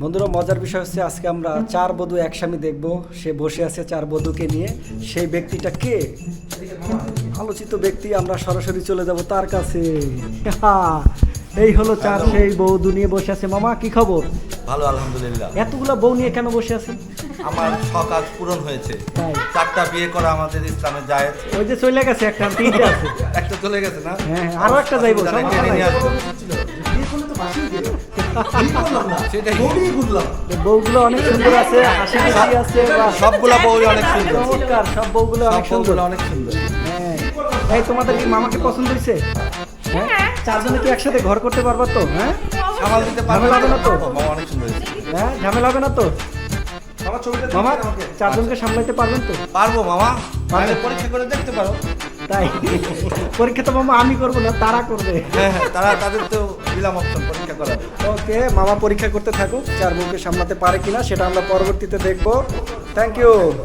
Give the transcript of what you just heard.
বন্ধুরা মজার বিষয় হচ্ছে আজকে আমরা চার বধূ একসামে দেখব। সে বসে আছে চার বধূকে নিয়ে। সেই ব্যক্তিটা কে? আলোচিত ব্যক্তি আমরা সরাসরি চলে যাব তার কাছে। এই হলো চার সেই বৌদু নিয়ে বসে আছে। মামা কি খবর? ভালো আলহামদুলিল্লাহ। এতগুলা বউ নিয়ে কেন বসে আছে? আমার শখ আজ পূরণ হয়েছে। চারটা বিয়ে করা আমাদের ইসলামের জায়েজ। ওই যে চলে গেছে একটা তিনটে আছে। একটা চলে গেছে না? হ্যাঁ, হ্যাঁ, আরও একটা যাইবো, সমস্যা নাই। বউগুলো অনেক সুন্দর আছে হাসি খুশি আছে বাহ। সবগুলা বউই অনেক সুন্দর। চমৎকার সব বউগুলো সব অনেক সুন্দর। অনেক সুন্দর। হ্যাঁ। এই তোমাদের কি মামাকে পছন্দ হয়েছে? হ্যাঁ? চারজনে কি একসাথে ঘর করতে পারবা তো? হ্যাঁ? সামাল দিতে পারবে ঝামেলা হবে না তো? মামা অনেক সুন্দর হ্যাঁ ঝামেলা হবে না তো? মামা চারজনকে সামলাইতে পারবেন তো? পারব মামা। পরীক্ষা করে দেখতে পারো। তাই? পরীক্ষা তো মামা আমি করব না তারা করবে। হ্যাঁ হ্যাঁ তারা তাদের তো দিলাম অপশন পরীক্ষা করার ওকে, মামা পরীক্ষা করতে থাকুক চার বউকে সামলাতে পারে কিনা, সেটা আমরা পরবর্তীতে দেখব। Thank you